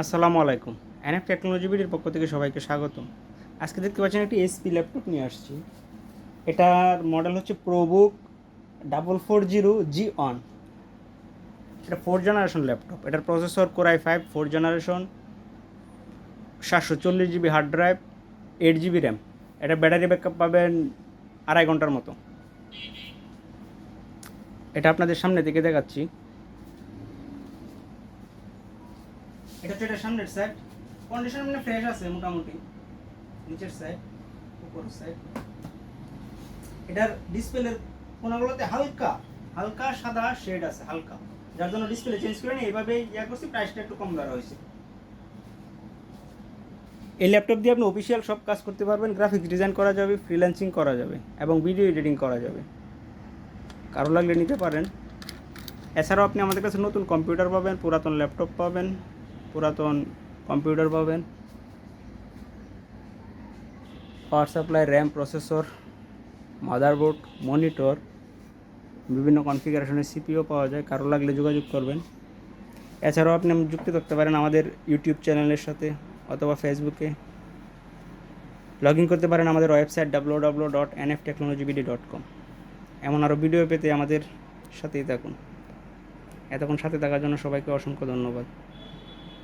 আসসালামু আলাইকুম। NF technology বিডির পক্ষ থেকে সবাইকে স্বাগতম। আজকে দেখতে পাচ্ছেন একটি এসপি ল্যাপটপ নিয়ে আসছি। এটার মডেল হচ্ছে ProBook double four zero G on এটা ফোর জেনারেশন ল্যাপটপ এটার processor core i five four generation সাতশো চল্লিশ GB hard drive eight GB RAM এটা ব্যাটারি ব্যাকআপ পাবেন আড়াই ঘণ্টার মতো। এটা আপনাদের সামনে থেকে দেখাচ্ছি। এটা হচ্ছে এটা সামনের সাইড কন্ডিশন মানে ফ্রেশ আছে মোটামুটি। নিচের সাইড উপরের সাইড এটার ডিসপ্লের কোনাগুলোতে হালকা হালকা সাদা শেড আছে, হালকা। যার জন্য ডিসপ্লে চেঞ্জ করে নিই এইভাবে ইয়া করছি প্রাইসটা একটু কম ধরা হয়েছে। এই ল্যাপটপ দিয়ে আপনি অফিসিয়াল সব কাজ করতে পারবেন গ্রাফিক্স ডিজাইন করা যাবে ফ্রিল্যান্সিং করা যাবে, এবং ভিডিও এডিটিং করা যাবে। কারও লাগলে নিতে পারেন। এছাড়াও আপনি আমাদের কাছে নতুন কম্পিউটার পাবেন, পুরাতন ল্যাপটপ পাবেন। পুরাতন কম্পিউটার পাবেন। Power supply, RAM, processor, motherboard, monitor, বিভিন্ন কনফিগারেশনের সিপিও পাওয়া যায়। কারও লাগলে যোগাযোগ করবেন। এছাড়াও আপনি যুক্ত থাকতে পারেন আমাদের ইউটিউব চ্যানেলের সাথে অথবা ফেসবুকে। লগ ইন করতে পারেন আমাদের website W W dot N F technology BD dot com এমন আরও ভিডিও পেতে আমাদের সাথেই থাকুন। এতক্ষণ সাথে থাকার জন্য সবাইকে অসংখ্য ধন্যবাদ।